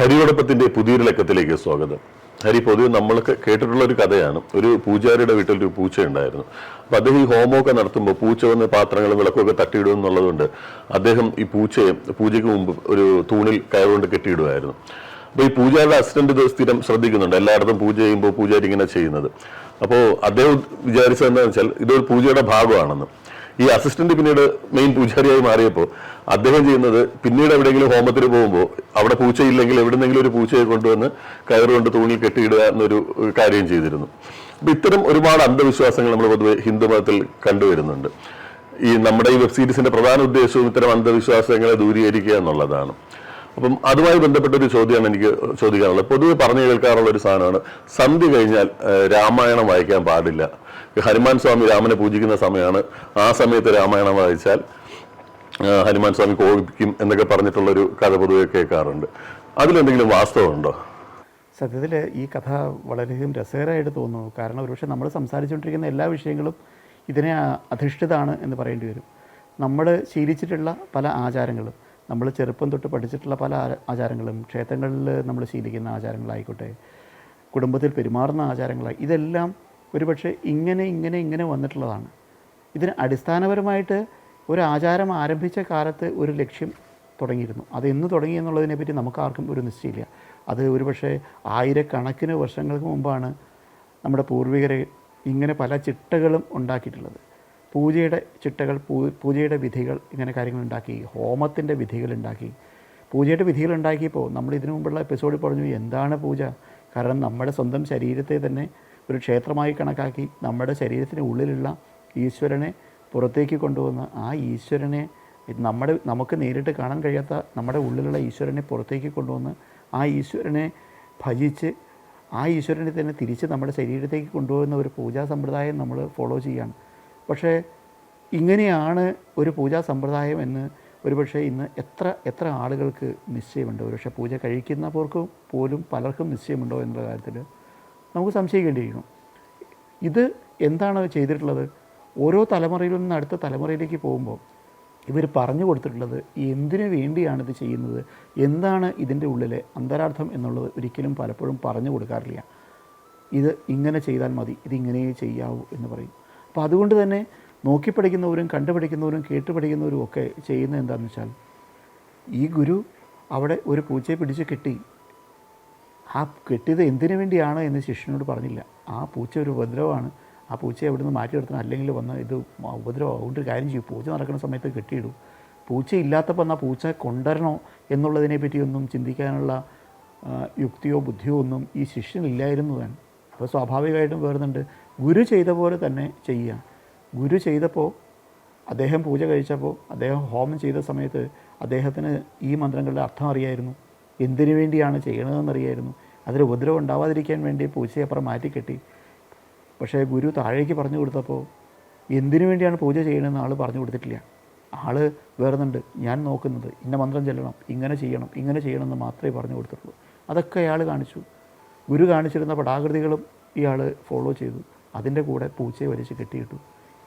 ഹരിയോടൊപ്പത്തിന്റെ പുതിയൊരു ലക്കത്തിലേക്ക് സ്വാഗതം. ഹരി പൊതുവെ നമ്മളൊക്കെ കേട്ടിട്ടുള്ള ഒരു കഥയാണ്. ഒരു പൂജാരിയുടെ വീട്ടിൽ ഒരു പൂച്ച ഉണ്ടായിരുന്നു. അപ്പൊ അദ്ദേഹം ഈ ഹോമമൊക്കെ നടത്തുമ്പോൾ പൂച്ച വന്ന് പാത്രങ്ങളും വിളക്കൊക്കെ തട്ടിയിടും എന്നുള്ളതുകൊണ്ട് അദ്ദേഹം ഈ പൂച്ചയെ പൂജയ്ക്ക് മുമ്പ് ഒരു തൂണിൽ കയറുകൊണ്ട് കെട്ടിയിടുമായിരുന്നു. അപ്പൊ ഈ പൂജാരിയുടെ അസിസ്റ്റന്റ് ഇത് സ്ഥിരം ശ്രദ്ധിക്കുന്നുണ്ട്. എല്ലായിടത്തും പൂജ ചെയ്യുമ്പോൾ പൂജാരി ഇങ്ങനെ ചെയ്യുന്നത്. അപ്പോൾ അദ്ദേഹം വിചാരിച്ചത് എന്താണെന്ന് വെച്ചാൽ ഇതൊരു പൂജയുടെ ഭാഗമാണെന്ന്. ഈ അസിസ്റ്റന്റ് പിന്നീട് മെയിൻ പൂജാരിയായി മാറിയപ്പോൾ അദ്ദേഹം ചെയ്യുന്നത് പിന്നീട് എവിടെയെങ്കിലും ഹോമത്തിന് പോകുമ്പോൾ അവിടെ പൂച്ചയില്ലെങ്കിൽ എവിടെന്നെങ്കിലും ഒരു പൂച്ചയെ കൊണ്ടുവന്ന് കയറുകൊണ്ട് തൂണിൽ കെട്ടിയിടുക എന്നൊരു കാര്യം ചെയ്തിരുന്നു. അപ്പൊ ഇത്തരം ഒരുപാട് അന്ധവിശ്വാസങ്ങൾ നമ്മൾ പൊതുവെ ഹിന്ദുമതത്തിൽ കണ്ടുവരുന്നുണ്ട്. ഈ നമ്മുടെ ഈ വെബ് സീരീസിന്റെ പ്രധാന ഉദ്ദേശവും ഇത്തരം അന്ധവിശ്വാസങ്ങളെ ദൂരീകരിക്കുക എന്നുള്ളതാണ്. അപ്പം അതുമായി ബന്ധപ്പെട്ട ഒരു ചോദ്യമാണ് എനിക്ക് ചോദിക്കാനുള്ളത്. പൊതുവെ പറഞ്ഞു കേൾക്കാറുള്ള ഒരു സാധനമാണ് സന്ധ്യ കഴിഞ്ഞാൽ രാമായണം വായിക്കാൻ പാടില്ല. ഹനുമാൻ സ്വാമി രാമനെ പൂജിക്കുന്ന സമയമാണ്. ആ സമയത്ത് രാമായണം വായിച്ചാൽ ഹനുമാൻ സ്വാമി കോപിക്കും എന്നൊക്കെ പറഞ്ഞിട്ടുള്ളൊരു കഥ പൊതുവെ കേൾക്കാറുണ്ട്. അതിലെന്തെങ്കിലും വാസ്തവമുണ്ടോ? സത്യത്തിൽ ഈ കഥ വളരെയധികം രസകരമായിട്ട് തോന്നുന്നു. കാരണം ഒരുപക്ഷെ നമ്മൾ സംസാരിച്ചുകൊണ്ടിരിക്കുന്ന എല്ലാ വിഷയങ്ങളും ഇതിനെ അധിഷ്ഠിതാണ് എന്ന് പറയേണ്ടി വരും. നമ്മൾ ശീലിച്ചിട്ടുള്ള പല ആചാരങ്ങളും നമ്മൾ ചെറുപ്പം തൊട്ട് പഠിച്ചിട്ടുള്ള പല ആചാരങ്ങളും ക്ഷേത്രങ്ങളിൽ നമ്മൾ ശീലിക്കുന്ന ആചാരങ്ങളായിക്കോട്ടെ കുടുംബത്തിൽ പെരുമാറുന്ന ആചാരങ്ങളായി ഇതെല്ലാം ഒരുപക്ഷെ ഇങ്ങനെ ഇങ്ങനെ ഇങ്ങനെ വന്നിട്ടുള്ളതാണ്. ഇതിന് അടിസ്ഥാനപരമായിട്ട് ഒരു ആചാരം ആരംഭിച്ച കാലത്ത് ഒരു ലക്ഷ്യം തുടങ്ങിയിരുന്നു. അത് എന്ന് തുടങ്ങി എന്നുള്ളതിനെപ്പറ്റി നമുക്ക് ആർക്കും ഒരു നിശ്ചയമില്ല. അത് ഒരുപക്ഷെ ആയിരക്കണക്കിന് വർഷങ്ങൾക്ക് മുമ്പാണ് നമ്മുടെ പൂർവികരെ ഇങ്ങനെ പല ചിട്ടകളും ഉണ്ടാക്കിയിട്ടുള്ളത്. പൂജയുടെ ചിട്ടകൾ പൂജയുടെ വിധികൾ ഇങ്ങനെ കാര്യങ്ങൾ ഉണ്ടാക്കി ഹോമത്തിന്റെ വിധികൾ ഉണ്ടാക്കി പൂജയുടെ വിധികൾ ഉണ്ടാക്കിയപ്പോൾ നമ്മൾ ഇതിനു മുമ്പുള്ള എപ്പിസോഡിൽ പറഞ്ഞു എന്താണ് പൂജ? കാരണം നമ്മുടെ സ്വന്തം ശരീരത്തെ തന്നെ ഒരു ക്ഷേത്രമായി കണക്കാക്കി നമ്മുടെ ശരീരത്തിന് ഉള്ളിലുള്ള ഈശ്വരനെ പുറത്തേക്ക് കൊണ്ടുവന്ന് ആ ഈശ്വരനെ നമ്മുടെ നമുക്ക് നേരിട്ട് കാണാൻ കഴിയാത്ത നമ്മുടെ ഉള്ളിലുള്ള ഈശ്വരനെ പുറത്തേക്ക് കൊണ്ടുവന്ന് ആ ഈശ്വരനെ ഭജിച്ച് ആ ഈശ്വരനെ തന്നെ തിരിച്ച് നമ്മുടെ ശരീരത്തേക്ക് കൊണ്ടുപോകുന്ന ഒരു പൂജാ സമ്പ്രദായം നമ്മൾ ഫോളോ ചെയ്യാണ് പക്ഷേ ഇങ്ങനെയാണ് ഒരു പൂജാ സമ്പ്രദായം എന്ന് ഒരുപക്ഷെ ഇന്ന് എത്ര എത്ര ആളുകൾക്ക് നിശ്ചയമുണ്ട്. ഒരുപക്ഷെ പൂജ കഴിക്കുന്നവർക്ക് പോലും പലർക്കും നിശ്ചയമുണ്ടോ എന്നുള്ള കാര്യത്തിൽ നമുക്ക് സംശയിക്കേണ്ടിയിരിക്കും ഇത് എന്താണ് ചെയ്തിട്ടുള്ളത്? ഓരോ തലമുറയിൽ നിന്ന് അടുത്ത തലമുറയിലേക്ക് പോകുമ്പോൾ ഇവർ പറഞ്ഞു കൊടുത്തിട്ടുള്ളത് എന്തിനു വേണ്ടിയാണ് ഇത് ചെയ്യുന്നത്? എന്താണ് ഇതിന്റെ ഉള്ളിലെ അന്തരാർത്ഥം എന്നുള്ളത് ഒരിക്കലും പലപ്പോഴും പറഞ്ഞു കൊടുക്കാറില്ല. ഇത് ഇങ്ങനെ ചെയ്താൽ മതി ഇതിങ്ങനെ ചെയ്യാവൂ എന്ന് പറയും. അപ്പോൾ അതുകൊണ്ട് തന്നെ നോക്കി പഠിക്കുന്നവരും കണ്ടുപഠിക്കുന്നവരും കേട്ട് പഠിക്കുന്നവരും ഒക്കെ ചെയ്യുന്നത് എന്താണെന്ന് വെച്ചാൽ ഈ ഗുരു അവിടെ ഒരു പൂച്ചയെ പിടിച്ച് കെട്ടി ആ കെട്ടിയത് എന്തിനു വേണ്ടിയാണ് എന്ന് ശിഷ്യനോട് പറഞ്ഞില്ല. ആ പൂച്ച ഒരു ഉപദ്രവമാണ്. ആ പൂച്ച അവിടെ നിന്ന് മാറ്റി നിർത്തണം? അല്ലെങ്കിൽ വന്ന് ഇത് ഉപദ്രവം അതുകൊണ്ട് കാര്യം ചെയ്യും. പൂച്ച നടക്കുന്ന സമയത്ത് കെട്ടിയിടും. പൂച്ച ഇല്ലാത്തപ്പോൾ എന്നാൽ പൂച്ച കൊണ്ടുവരണോ എന്നുള്ളതിനെ പറ്റിയൊന്നും ചിന്തിക്കാനുള്ള യുക്തിയോ ബുദ്ധിയോ ഒന്നും ഈ ശിഷ്യനില്ലായിരുന്നു താൻ. അപ്പോൾ സ്വാഭാവികമായിട്ടും വേറുന്നുണ്ട്. ഗുരു ചെയ്ത പോലെ തന്നെ ചെയ്യുക ഗുരു ചെയ്തപ്പോൾ അദ്ദേഹം പൂജ കഴിച്ചപ്പോൾ അദ്ദേഹം ഹോമം ചെയ്ത സമയത്ത് അദ്ദേഹത്തിന് ഈ മന്ത്രങ്ങളുടെ അർത്ഥം അറിയായിരുന്നു. എന്തിനു വേണ്ടിയാണ് ചെയ്യണതെന്നറിയായിരുന്നു. അതിൽ ഉപദ്രവം ഉണ്ടാവാതിരിക്കാൻ വേണ്ടി പൂജയെ അപ്പുറം മാറ്റിക്കെട്ടി പക്ഷേ ഗുരു താഴേക്ക് പറഞ്ഞു കൊടുത്തപ്പോൾ എന്തിനു വേണ്ടിയാണ് പൂജ ചെയ്യണമെന്ന് ആൾ പറഞ്ഞു കൊടുത്തിട്ടില്ല. ആൾ വേറുന്നുണ്ട്. ഞാൻ നോക്കുന്നത് ഇന്ന മന്ത്രം ചെല്ലണം ഇങ്ങനെ ചെയ്യണം ഇങ്ങനെ ചെയ്യണം എന്ന് മാത്രമേ പറഞ്ഞു കൊടുത്തിട്ടുള്ളൂ. അതൊക്കെ അയാൾ കാണിച്ചു. ഗുരു കാണിച്ചിരുന്ന പടാകൃതികളും ഇയാൾ ഫോളോ ചെയ്തു. അതിന്റെ കൂടെ പൂച്ചയെ വലിച്ച് കെട്ടിയിട്ടു.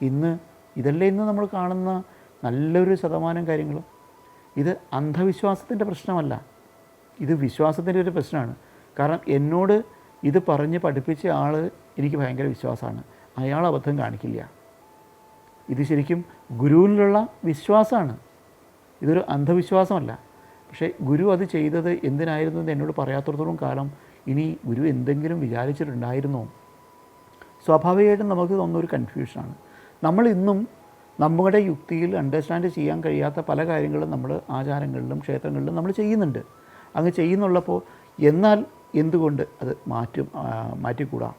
ഇന്ന് ഇതല്ലേ ഇന്ന് നമ്മൾ കാണുന്ന നല്ലൊരു ശതമാനം കാര്യങ്ങളും? ഇത് അന്ധവിശ്വാസത്തിന്റെ പ്രശ്നമല്ല. ഇത് വിശ്വാസത്തിന്റെ ഒരു പ്രശ്നമാണ്. കാരണം എന്നോട് ഇത് പറഞ്ഞ് പഠിപ്പിച്ച ആൾ എനിക്ക് ഭയങ്കര വിശ്വാസമാണ്. അയാൾ അബദ്ധം കാണിക്കില്ല. ഇത് ശരിക്കും ഗുരുവിനുള്ള വിശ്വാസമാണ്. ഇതൊരു അന്ധവിശ്വാസമല്ല. പക്ഷേ ഗുരു അത് ചെയ്തത് എന്തിനായിരുന്നു എന്ന് എന്നോട് പറയാത്തടത്തോളം കാലം ഇനി ഗുരു എന്തെങ്കിലും വിചാരിച്ചിട്ടുണ്ടായിരുന്നോ? സ്വാഭാവികമായിട്ടും നമുക്ക് തോന്നുന്ന ഒരു കൺഫ്യൂഷനാണ്. നമ്മൾ ഇന്നും നമ്മുടെ യുക്തിയിൽ അണ്ടർസ്റ്റാൻഡ് ചെയ്യാൻ കഴിയാത്ത പല കാര്യങ്ങളും നമ്മൾ ആചാരങ്ങളിലും ക്ഷേത്രങ്ങളിലും നമ്മൾ ചെയ്യുന്നുണ്ട്. അങ്ങ് ചെയ്യുന്നുള്ളപ്പോൾ എന്നാൽ എന്തുകൊണ്ട് അത് മാറ്റും മാറ്റിക്കൂടാ?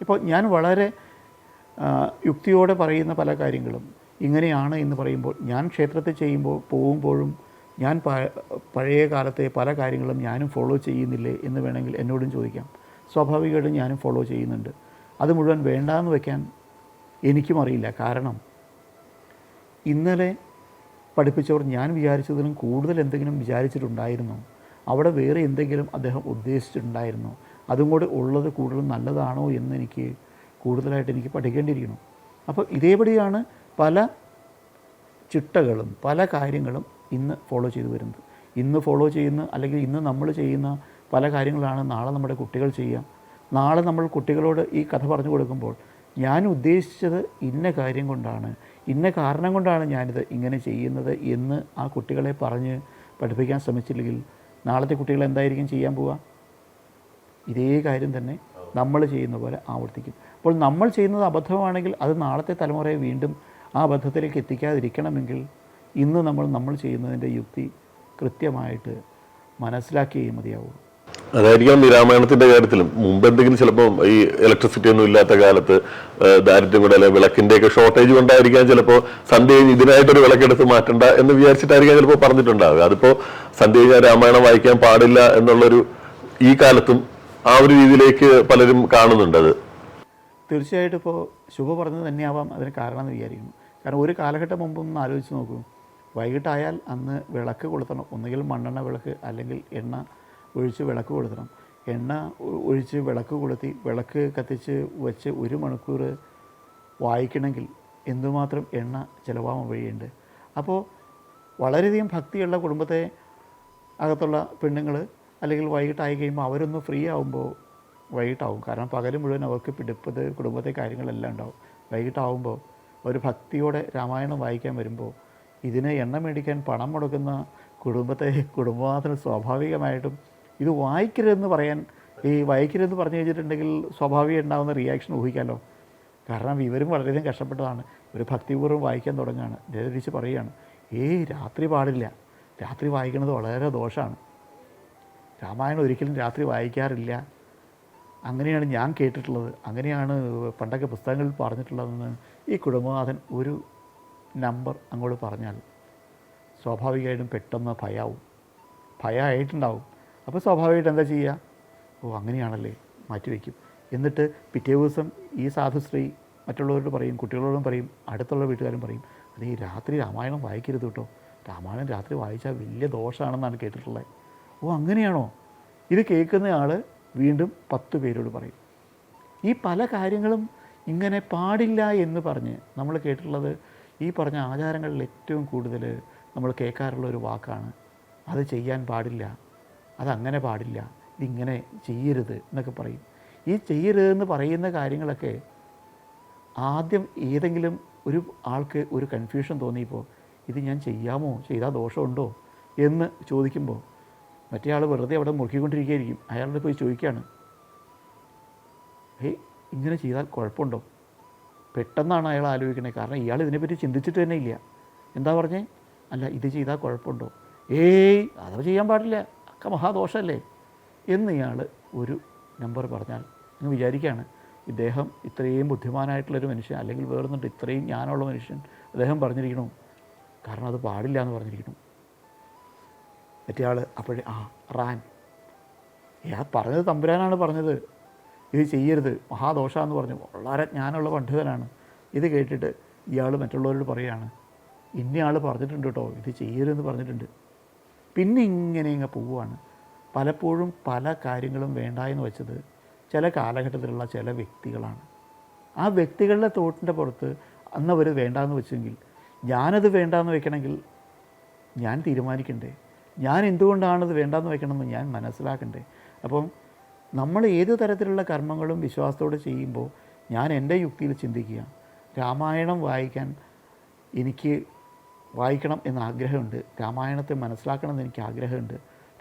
ഇപ്പോൾ ഞാൻ വളരെ യുക്തിയോടെ പറയുന്ന പല കാര്യങ്ങളും ഇങ്ങനെയാണ് എന്ന് പറയുമ്പോൾ ഞാൻ ക്ഷേത്രത്തിൽ ചെയ്യുമ്പോൾ പോകുമ്പോഴും ഞാൻ പഴയ കാലത്തെ പല കാര്യങ്ങളും ഞാനും ഫോളോ ചെയ്യുന്നില്ലേ എന്ന് വേണമെങ്കിൽ എന്നോടും ചോദിക്കാം. സ്വാഭാവികമായിട്ടും ഞാനും ഫോളോ ചെയ്യുന്നുണ്ട്. അത് മുഴുവൻ വേണ്ടാന്ന് വെക്കാൻ എനിക്കും അറിയില്ല. കാരണം ഇന്നലെ പഠിപ്പിച്ചവർ ഞാൻ വിചാരിച്ചതിലും കൂടുതൽ എന്തെങ്കിലും വിചാരിച്ചിട്ടുണ്ടായിരുന്നോ. അവിടെ വേറെ എന്തെങ്കിലും അദ്ദേഹം ഉദ്ദേശിച്ചിട്ടുണ്ടായിരുന്നു. അതും കൂടെ ഉള്ളത് കൂടുതൽ നല്ലതാണോ എന്ന് എനിക്ക് കൂടുതലായിട്ട് എനിക്ക് പഠിക്കേണ്ടിയിരിക്കണം അപ്പോൾ ഇതേപടിയാണ് പല ചിട്ടകളും പല കാര്യങ്ങളും ഇന്ന് ഫോളോ ചെയ്തു വരുന്നത്. ഇന്ന് ഫോളോ ചെയ്യുന്ന അല്ലെങ്കിൽ ഇന്ന് നമ്മൾ ചെയ്യുന്ന പല കാര്യങ്ങളാണ് നാളെ നമ്മുടെ കുട്ടികൾ ചെയ്യുക. നാളെ നമ്മൾ കുട്ടികളോട് ഈ കഥ പറഞ്ഞു കൊടുക്കുമ്പോൾ ഞാൻ ഉദ്ദേശിച്ചത് ഇന്ന കാര്യം കൊണ്ടാണ് ഇന്ന കാരണം കൊണ്ടാണ് ഞാനിത് ഇങ്ങനെ ചെയ്യുന്നത് എന്ന് ആ കുട്ടികളെ പറഞ്ഞ് പഠിപ്പിക്കാൻ ശ്രമിച്ചില്ലെങ്കിൽ നാളത്തെ കുട്ടികൾ എന്തായിരിക്കും ചെയ്യാൻ പോവുക? ഇതേ കാര്യം തന്നെ നമ്മൾ ചെയ്യുന്ന പോലെ ആവർത്തിക്കും. അപ്പോൾ നമ്മൾ ചെയ്യുന്നത് അബദ്ധമാണെങ്കിൽ അത് നാളത്തെ തലമുറയെ വീണ്ടും ആ അബദ്ധത്തിലേക്ക് എത്തിക്കാതിരിക്കണമെങ്കിൽ ഇന്ന് നമ്മൾ നമ്മൾ ചെയ്യുന്നതിന്റെ യുക്തി കൃത്യമായിട്ട് മനസ്സിലാക്കിയേ മതിയാവുള്ളൂ അതായിരിക്കാം ഈ രാമായണത്തിന്റെ കാര്യത്തിലും. മുമ്പ് എന്തെങ്കിലും ചിലപ്പോൾ ഈ ഇലക്ട്രിസിറ്റി ഒന്നും ഇല്ലാത്ത കാലത്ത് ദാരിദ്ര്യം കൂടെ അല്ലെങ്കിൽ വിളക്കിന്റെ ഒക്കെ ഷോർട്ടേജ് കൊണ്ടായിരിക്കാം ചിലപ്പോൾ സന്ധ്യ ഇതിനായിട്ടൊരു വിളക്കെടുത്ത് മാറ്റണ്ട എന്ന് വിചാരിച്ചിട്ടായിരിക്കാം ചിലപ്പോൾ പറഞ്ഞിട്ടുണ്ടാവുക. അതിപ്പോ സന്ധ്യ രാമായണം വായിക്കാൻ പാടില്ല എന്നുള്ളൊരു ഈ കാലത്തും ആ ഒരു രീതിയിലേക്ക് പലരും കാണുന്നുണ്ട് അത്. തീർച്ചയായിട്ടും ഇപ്പോൾ ശുഭ പറഞ്ഞത് തന്നെയാവാം അതിന് കാരണം എന്ന് വിചാരിക്കുന്നു. കാരണം ഒരു കാലഘട്ടം മുമ്പ് ഒന്ന് ആലോചിച്ച് നോക്കൂ. വൈകിട്ടായാൽ അന്ന് വിളക്ക് കൊളുത്തണം. ഒന്നുകിൽ മണ്ണെണ്ണ വിളക്ക് അല്ലെങ്കിൽ എണ്ണ ഒഴിച്ച് വിളക്ക് കൊളുത്തണം. എണ്ണ ഒഴിച്ച് വിളക്ക് കൊളുത്തി വിളക്ക് കത്തിച്ച് വെച്ച് ഒരു മണിക്കൂർ വായിക്കണമെങ്കിൽ എന്തുമാത്രം എണ്ണ ചിലവാകാൻ വഴിയുണ്ട്. അപ്പോൾ വളരെയധികം ഭക്തിയുള്ള കുടുംബത്തെ അകത്തുള്ള പെണ്ണുങ്ങൾ അല്ലെങ്കിൽ വൈകിട്ടായി കഴിയുമ്പോൾ അവരൊന്ന് ഫ്രീ ആകുമ്പോൾ വൈകിട്ടാവും. കാരണം പകൽ മുഴുവൻ അവർക്ക് പിടിപ്പത് കുടുംബത്തെ കാര്യങ്ങളെല്ലാം ഉണ്ടാവും. വൈകിട്ടാവുമ്പോൾ ഒരു ഭക്തിയോടെ രാമായണം വായിക്കാൻ വരുമ്പോൾ ഇതിന് എണ്ണ മേടിക്കാൻ പണം മുടക്കുന്ന കുടുംബത്തെ കുടുംബനാഥന് സ്വാഭാവികമായിട്ടും ഇത് വായിക്കരുതെന്ന് പറയാൻ ഈ വായിക്കരുതെന്ന് പറഞ്ഞു കഴിഞ്ഞിട്ടുണ്ടെങ്കിൽ സ്വാഭാവികം ഉണ്ടാകുന്ന റിയാക്ഷൻ ഊഹിക്കാമല്ലോ കാരണം ഇവരും വളരെയധികം കഷ്ടപ്പെട്ടതാണ്. ഒരു ഭക്തിപൂർവം വായിക്കാൻ തുടങ്ങുകയാണ്. ജയതിരിച്ച് പറയുകയാണ് ഏയ് രാത്രി പാടില്ല. രാത്രി വായിക്കുന്നത് വളരെ ദോഷമാണ് രാമായണം ഒരിക്കലും രാത്രി വായിക്കാറില്ല. അങ്ങനെയാണ് ഞാൻ കേട്ടിട്ടുള്ളത്. അങ്ങനെയാണ് പണ്ടൊക്കെ പുസ്തകങ്ങളിൽ പറഞ്ഞിട്ടുള്ളതെന്ന് ഈ കുടുംബനാഥൻ ഒരു നമ്പർ അങ്ങോട്ട് പറഞ്ഞാൽ സ്വാഭാവികമായിട്ടും പെട്ടെന്ന് ഭയാവും. ഭയമായിട്ടുണ്ടാവും അപ്പോൾ സ്വാഭാവികമായിട്ട് എന്താ ചെയ്യുക? ഓ അങ്ങനെയാണല്ലേ മാറ്റിവെക്കും എന്നിട്ട് പിറ്റേ ദിവസം ഈ സാധുശ്രീ മറ്റുള്ളവരോട് പറയും കുട്ടികളോടും പറയും അടുത്തുള്ള വീട്ടുകാരും പറയും അത് ഈ രാത്രി രാമായണം വായിക്കരുത് കേട്ടോ. രാമായണം രാത്രി വായിച്ചാൽ വലിയ ദോഷമാണെന്നാണ് കേട്ടിട്ടുള്ളത്. ഓ അങ്ങനെയാണോ? ഇത് കേൾക്കുന്ന ആൾ വീണ്ടും പത്ത് പേരോട് പറയും. ഈ പല കാര്യങ്ങളും ഇങ്ങനെ പാടില്ല എന്ന് പറഞ്ഞ് നമ്മൾ കേട്ടിട്ടുള്ളത് ഈ പറഞ്ഞ ആചാരങ്ങളിൽ ഏറ്റവും കൂടുതൽ നമ്മൾ കേൾക്കാറുള്ള ഒരു വാക്കാണ്. അത് ചെയ്യാൻ പാടില്ല. അതങ്ങനെ പാടില്ല. ഇതിങ്ങനെ ചെയ്യരുത് എന്നൊക്കെ പറയും. ഈ ചെയ്യരുതെന്ന് പറയുന്ന കാര്യങ്ങളൊക്കെ ആദ്യം ഏതെങ്കിലും ഒരു ആൾക്ക് ഒരു കൺഫ്യൂഷൻ തോന്നിയപ്പോൾ ഇത് ഞാൻ ചെയ്യാമോ? ചെയ്താൽ ദോഷമുണ്ടോ? എന്ന് ചോദിക്കുമ്പോൾ മറ്റേ ആൾ വെറുതെ അവിടെ മുറുക്കിക്കൊണ്ടിരിക്കുകയായിരിക്കും. അയാളുടെ പോയി ചോദിക്കുകയാണ്. ഹേ ഇങ്ങനെ ചെയ്താൽ കുഴപ്പമുണ്ടോ? പെട്ടെന്നാണ് അയാൾ ആലോചിക്കണേ കാരണം ഇയാൾ ഇതിനെപ്പറ്റി ചിന്തിച്ചിട്ട് തന്നെ ഇല്ല. എന്താ പറഞ്ഞേ? അല്ല ഇത് ചെയ്താൽ കുഴപ്പമുണ്ടോ? ഏയ് അത് ചെയ്യാൻ പാടില്ല. ഒക്കെ മഹാദോഷമല്ലേ? എന്ന് ഇയാൾ ഒരു നമ്പർ പറഞ്ഞാൽ അങ്ങ് വിചാരിക്കുകയാണ്. ഇദ്ദേഹം ഇത്രയും ബുദ്ധിമാനായിട്ടുള്ളൊരു മനുഷ്യൻ അല്ലെങ്കിൽ വേറൊന്നുണ്ട് ഇത്രയും ജ്ഞാനമുള്ള മനുഷ്യൻ അദ്ദേഹം പറഞ്ഞിരിക്കണു. കാരണം അത് പാടില്ല എന്ന് പറഞ്ഞിരിക്കുന്നു. മറ്റേ ആൾ അപ്പോഴേ ആ റാൻ. ഇയാൾ പറഞ്ഞത് തമ്പുരാനാണ് പറഞ്ഞത്. ഇത് ചെയ്യരുത്. മഹാദോഷമെന്ന് പറഞ്ഞു. വളരെ ജ്ഞാനമുള്ള പണ്ഡിതനാണ്. ഇത് കേട്ടിട്ട് ഇയാൾ മറ്റുള്ളവരോട് പറയുകയാണ് ഇന്നയാൾ പറഞ്ഞിട്ടുണ്ട് കേട്ടോ. ഇത് ചെയ്യരുതെന്ന് പറഞ്ഞിട്ടുണ്ട്. പിന്നെ ഇങ്ങനെ ഇങ്ങ് പോവുകയാണ് പലപ്പോഴും പല കാര്യങ്ങളും വേണ്ട എന്ന് വെച്ചത് ചില കാലഘട്ടത്തിലുള്ള ചില വ്യക്തികളാണ്. ആ വ്യക്തികളുടെ തോട്ടിന്റെ പുറത്ത് അന്നവർ വേണ്ടാന്ന് വെച്ചെങ്കിൽ ഞാനത് വേണ്ടാന്ന് വെക്കണമെങ്കിൽ ഞാൻ തീരുമാനിക്കണ്ടേ? ഞാൻ എന്തുകൊണ്ടാണത് വേണ്ടാന്ന് വെക്കണമെന്ന് ഞാൻ മനസ്സിലാക്കണ്ടേ? അപ്പം നമ്മൾ ഏത് തരത്തിലുള്ള കർമ്മങ്ങളും വിശ്വാസത്തോടെ ചെയ്യുമ്പോൾ ഞാൻ എന്റെ യുക്തിയിൽ ചിന്തിക്കുക. രാമായണം വായിക്കാൻ എനിക്ക് വായിക്കണം എന്ന ആഗ്രഹമുണ്ട്. രാമായണത്തെ മനസ്സിലാക്കണം എന്ന് എനിക്ക് ആഗ്രഹമുണ്ട്.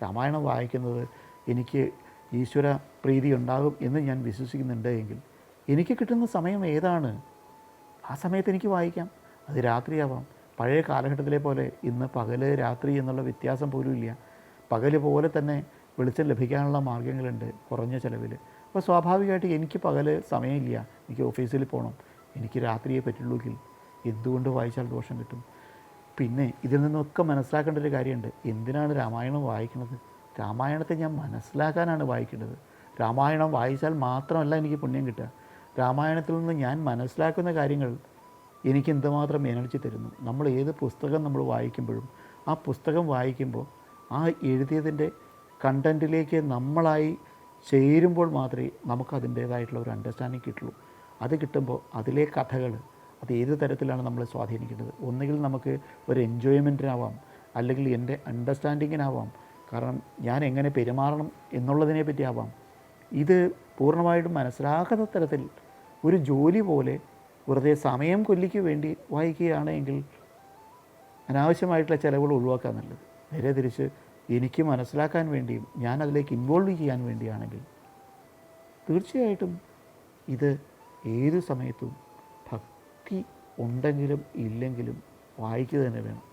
രാമായണം വായിക്കുന്നത് എനിക്ക് ഈശ്വര പ്രീതി ഉണ്ടാകും എന്ന് ഞാൻ വിശ്വസിക്കുന്നുണ്ട് എങ്കിൽ എനിക്ക് കിട്ടുന്ന സമയം ഏതാണ്? ആ സമയത്ത് എനിക്ക് വായിക്കാം. അത് രാത്രിയാവാം. പഴയ കാലഘട്ടത്തിലെ പോലെ ഇന്ന് പകൽ രാത്രി എന്നുള്ള വ്യത്യാസം പോലും ഇല്ല. പകൽ പോലെ തന്നെ വെളിച്ചം ലഭിക്കാനുള്ള മാർഗങ്ങളുണ്ട് കുറഞ്ഞ ചിലവിൽ അപ്പോൾ സ്വാഭാവികമായിട്ട് എനിക്ക് പകൽ സമയമില്ല. എനിക്ക് ഓഫീസിൽ പോകണം എനിക്ക് രാത്രിയെ പറ്റുള്ളൂങ്കിൽ എന്തുകൊണ്ട് വായിച്ചാൽ ദോഷം കിട്ടും? പിന്നെ ഇതിൽ നിന്നൊക്കെ മനസ്സിലാക്കേണ്ട ഒരു കാര്യമുണ്ട്. എന്തിനാണ് രാമായണം വായിക്കുന്നത്? രാമായണത്തെ ഞാൻ മനസ്സിലാക്കാനാണ് വായിക്കേണ്ടത്. രാമായണം വായിച്ചാൽ മാത്രമല്ല എനിക്ക് പുണ്യം കിട്ടുക. രാമായണത്തിൽ നിന്ന് ഞാൻ മനസ്സിലാക്കുന്ന കാര്യങ്ങൾ എനിക്ക് എന്തുമാത്രം എനർജി തരുന്നു? നമ്മൾ ഏത് പുസ്തകം നമ്മൾ വായിക്കുമ്പോഴും ആ പുസ്തകം വായിക്കുമ്പോൾ ആ എഴുതിയതിന്റെ കണ്ടന്റിലേക്ക് നമ്മളായി ചേരുമ്പോൾ മാത്രമേ നമുക്ക് അതിന്റേതായിട്ടുള്ള ഒരു അണ്ടർസ്റ്റാൻഡിങ് കിട്ടുള്ളൂ. അത് കിട്ടുമ്പോൾ അതിലെ കഥകൾ അത് ഏത് തരത്തിലാണ് നമ്മളെ സ്വാധീനിക്കുന്നത്? ഒന്നുകിൽ നമുക്ക് ഒരു എൻജോയ്മെന്റിനാവാം അല്ലെങ്കിൽ എന്റെ അണ്ടർസ്റ്റാൻഡിങ്ങിനാവാം കാരണം ഞാൻ എങ്ങനെ പെരുമാറണം എന്നുള്ളതിനെ പറ്റിയാവാം. ഇത് പൂർണമായിട്ടും മനസ്സിലാക്കാത്ത തരത്തിൽ ഒരു ജോലി പോലെ വെറുതെ സമയം കൊല്ലിക്ക് വേണ്ടി വായിക്കുകയാണെങ്കിൽ അനാവശ്യമായിട്ടുള്ള ചിലവുകൾ ഒഴിവാക്കാൻ നല്ലത്. നേരെ തിരിച്ച് എനിക്ക് മനസ്സിലാക്കാൻ വേണ്ടിയും ഞാൻ അതിലേക്ക് ഇൻവോൾവ് ചെയ്യാൻ വേണ്ടിയാണെങ്കിൽ തീർച്ചയായിട്ടും ഇത് ഏത് സമയത്തും ഭക്തി ഉണ്ടെങ്കിലും ഇല്ലെങ്കിലും വായിക്കുക തന്നെ വേണം.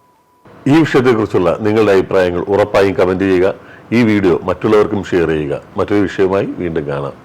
ഈ വിഷയത്തെക്കുറിച്ചുള്ള നിങ്ങളുടെ അഭിപ്രായങ്ങൾ ഉറപ്പായും കമന്റ് ചെയ്യുക. ഈ വീഡിയോ മറ്റുള്ളവർക്കും ഷെയർ ചെയ്യുക. മറ്റൊരു വിഷയവുമായി വീണ്ടും കാണാം.